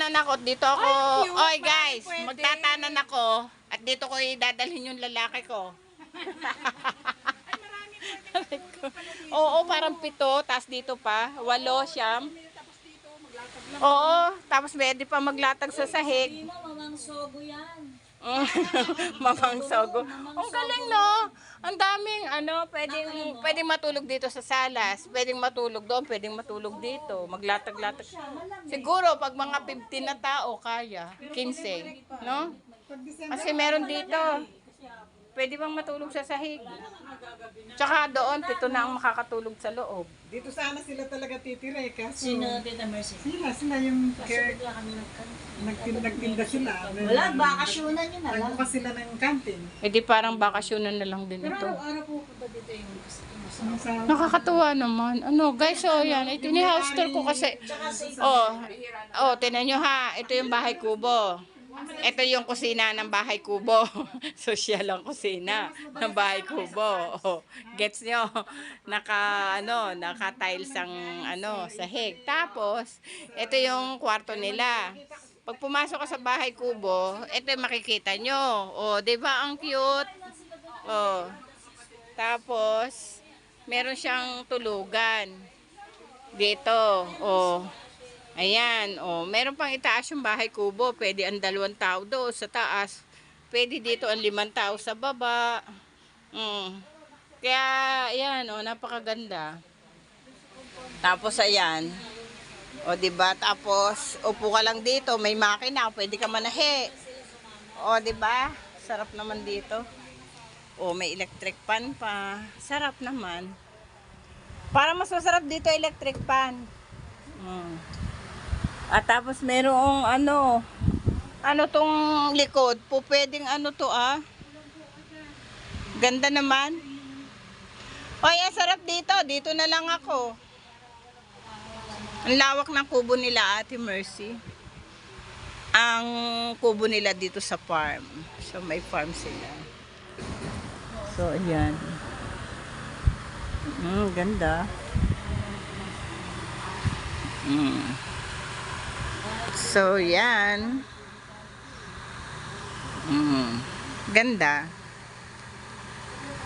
Tanan ako, dito ako. Ay. Oy guys, Pwede. magtatanan ako at dito ko idadalhin yung lalaki ko. Oo, parang pito, tas dito pa, walo, siyam. Oo, tapos pwede pa maglatag sa sahig. Mo, mamang sogo yan. Mamang sogo. Ang galing no. Ang daming ano, pwedeng pwedeng matulog dito sa salas, pwedeng matulog doon, pwedeng matulog dito, maglatag-latag. Siguro pag mga 15 na tao kaya, 15, no? Kasi meron dito. Pwede bang matulog sa sahig? Tsaka doon, pito na ang makakatulog sa loob. Dito sana sila talaga titira eh. Kaso Sino, Tita Mercy? sila, sila yung care, Bigla kami nagkan. nagtinda, nagtinda sila. Wala, bakasyonan yun na lang. Nagbukas sila ng kantin. E di parang bakasyonan na lang din Pero ito. araw-araw po ba dito yung Ano sa Nakakatuwa naman. Ano, guys, oh, yan. Ito ni house tour ko kasi. Oh, oh, tinan nyo ha. Ito yung bahay kubo. Ito yung kusina ng bahay kubo. Social ang kusina ng bahay kubo. Gets nyo? Naka, ano, naka tiles ang, ano, sahig. Tapos, ito yung kwarto nila. Pag pumasok ka sa bahay kubo, ito yung makikita nyo. Oh, di ba ang cute? Oh. Tapos, meron siyang tulugan. Dito, oh. Ayan, oh. Meron pang itaas yung bahay kubo. Pwede ang dalawang tao doon sa taas. Pwede dito ang limang tao sa baba. Mm. Kaya, ayan, oh, napakaganda. Tapos, ayan. O, di ba? Tapos, upo ka lang dito. May makina. Pwede ka manahi. O, di ba? Sarap naman dito. O, may electric pan pa. Sarap naman. Para mas masarap dito electric pan. Mm. At tapos merong ano, ano tong likod, po pwedeng ano to ah. Ganda naman. Oy, ang sarap dito. Dito na lang ako. Ang lawak ng kubo nila, Ate Mercy. Ang kubo nila dito sa farm. So, may farm sila. So, ayan. Mm, ganda. Mm. So, yan. Mm. Ganda.